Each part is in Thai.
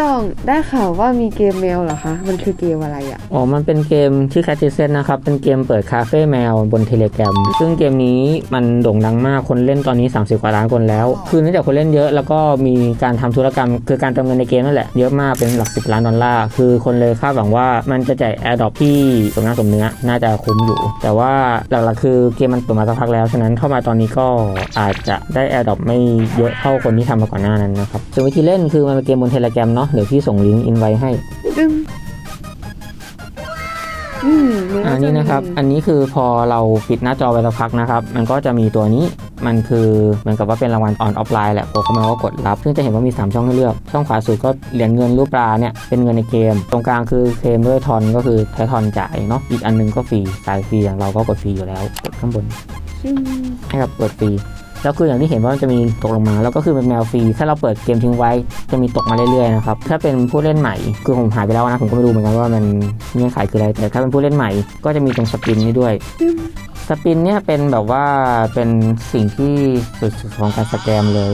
ตองได้ข่าวว่ามีเกมแมวเหรอคะ มันคือเกมอะไรอะอ๋อ มันเป็นเกมชื่อ c a t i s e n นะครับ เป็นเกมเปิดคาเฟ่แมวบนเทเล r a m ซึ่งเกมนี้มันโด่งดังมาก คนเล่นตอนนี้ 30 กว่าล้านคนแล้ว คือเนื่องจากคนเล่นเยอะ แล้วก็มีการทำธุรกรรม คือการเติมเงินในเกมนั่นแหละ เยอะมาก เป็นหลัก 10 ล้านดอลลาร์ คือคนเลยคาดหวังว่ามันจะแจกแอร์ดรอปที่สมน้ำสมเนื้อ น่าจะคุ้มอยู่ แต่ว่าหลักๆคือเกมมันเปิดมาสักพักแล้ว ฉะนั้นเข้ามาตอนนี้ก็อาจจะได้แอร์ดรอปไม่เยอะเท่าคนที่ทำมาก่อนหน้านั้นนะครับ ส่วนวิธีเล่นคือมันเป็นเกมบนเทเล r a m เนาะเดี๋ยวพี่ส่งลิงก์อินไว้ให้ตึ้มอืมเหมืออันนี้นะครับอันนี้คือพอเราปิดหน้าจอไปสักพักนะครับ มันก็จะมีตัวนี้ มันคือเหมือนกับว่าเป็นรางวัลออนออฟไลน์แหละโผล่เข้ามาก็กดรับ ซึ่งจะเห็นว่ามี 3 ช่องให้เลือก ช่องขวาสุดก็เหรียญเงินรูปปลาเนี่ย เป็นเงินในเกม ตรงกลางคือเคลมด้วยทอนก็คือใช้ทอนจ่ายเนาะ อีกอันหนึงก็ฟรีสายฟรีอย่างเราก็กดฟรีอยู่แล้ว กดข้างบนอืมให้กับเปิดฟรี แล้วคืออย่างที่เห็นว่ามันจะมีตกลงมา แล้วก็คือเป็นแมวฟรี ถ้าเราเปิดเกมทิ้งไว้จะมีตกมาเรื่อยๆนะครับ ถ้าเป็นผู้เล่นใหม่ คือผมหายไปแล้วนะผมก็ไม่รู้เหมือนกันว่ามันเงื่อนไขคืออะไร แต่ถ้าเป็นผู้เล่นใหม่ก็จะมีตรงสปินนี้ด้วย สปินเนี่ยเป็นแบบว่าเป็นสิ่งที่สุดๆของการสแกมเลย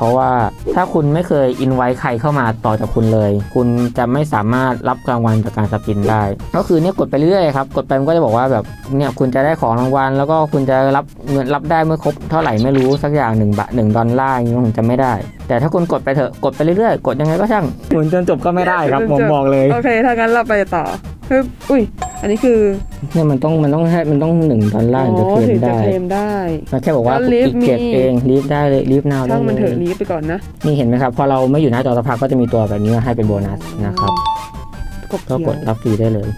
เพราะว่าถ้าคุณไม่เคยอินไว้ใครเข้ามาต่อจากคุณเลย คุณจะไม่สามารถรับรางวัลจากการสปินได้ ก็คือเนี่ยกดไปเรื่อยๆครับ กดไปมันก็จะบอกว่าแบบเนี่ยคุณจะได้ของรางวัล แล้วก็คุณจะรับเงินรับได้เมื่อครบเท่าไหร่ไม่รู้สักอย่างหนึ่งบาทหนึ่งดอลลาร์อย่างนี้ผมจำไม่ได้ แต่ถ้าคุณกดไปเถอะกดไปเรื่อยๆ กดยังไงก็ช่างหมุนจนจบก็ไม่ได้ครับผมบอกเลย โอเค ถ้างั้นเราไปต่อ ฮึบอุ้ย อันนี้คือเนี่ยมันต้องมันต้องให้มันต้องหนึ่งดอลลาร์ถึงจะเคลถึมงจะได้เคลมได้ มันแค่บอกว่าแล้ว leave อีกเก็บ me เองรีบได้เลยรีบนาวได้ช่างมันเลเถอะยลีฟไปก่อนนะนี่เห็นไหมครับ พอเราไม่อยู่หน้าจอสักพักก็จะมีตัวแบบนี้มาให้เป็นโบนัสนะครับกดก็เขีกยวดรับฟรีได้เลย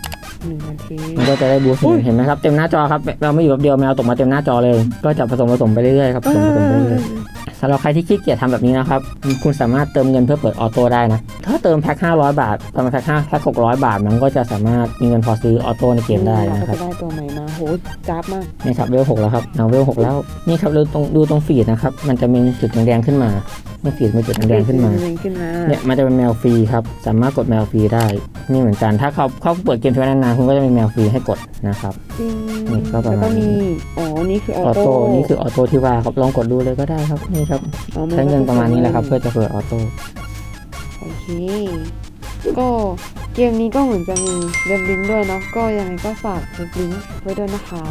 หนึ่งนาที มันก็จะได้บูสต์อุ้ยเห็นไหมครับเต็มหน้าจอครับเราไม่อยู่แบบเดียวแมวตกมาเต็มหน้าจอเลย ก็จะผสมผสมไปเรื่อยๆครับผสมผสมไปเรื่อยๆสำหรับใครที่ขี้เกียจทำแบบนี้นะครับ คุณสามารถเติมเงินเพื่อเปิดออโต้ได้นะ ถ้าเติมแพ็ค500 บาท ประมาณแพ็ค5แพ็ค600 บาท มันก็จะสามารถมีเงินพอซื้อออโต้ในเกมได้เรานะคก็รับจะได้ตัวใหม่มาโหจ้าบมากนี่ครับเวลหกแล้วครับเอาเวลหกแล้ว นี่ครับดูตรงดูตรงฟีดนะครับ มันจะมีจุดแดงๆขึ้นมาเมื่อฟีดมีจุดแดงๆขึ้นมาเด้งขึ้นมาเนี่ยมันจะเป็นแมวฟรีครับ สามารถกดแมวฟรีได้ นี่เหมือนกัน ถ้าเขาเขาเปิดเกมทิ้งไว้นานๆคุณก็จะมีแมวฟรีให้กดนะครับจริงนี่ก็ประมาณแล้วก็มีอ๋อนี่คือออออโต้โต้นี่คือออโต้ที่ว่าครับลองกดดูเลยก็ได้ครับนี่ครับอ๋อมัใช้เงินประมาณนี้แหละครับ เพื่อจะเปิดออโต้โอเค ก็เกมนี้ก็เหมือนจะมีเว็บลิงก์ด้วยเนาะก็ยังไงก็ฝากเว็บลิงก์ไว้ด้วยนะคะ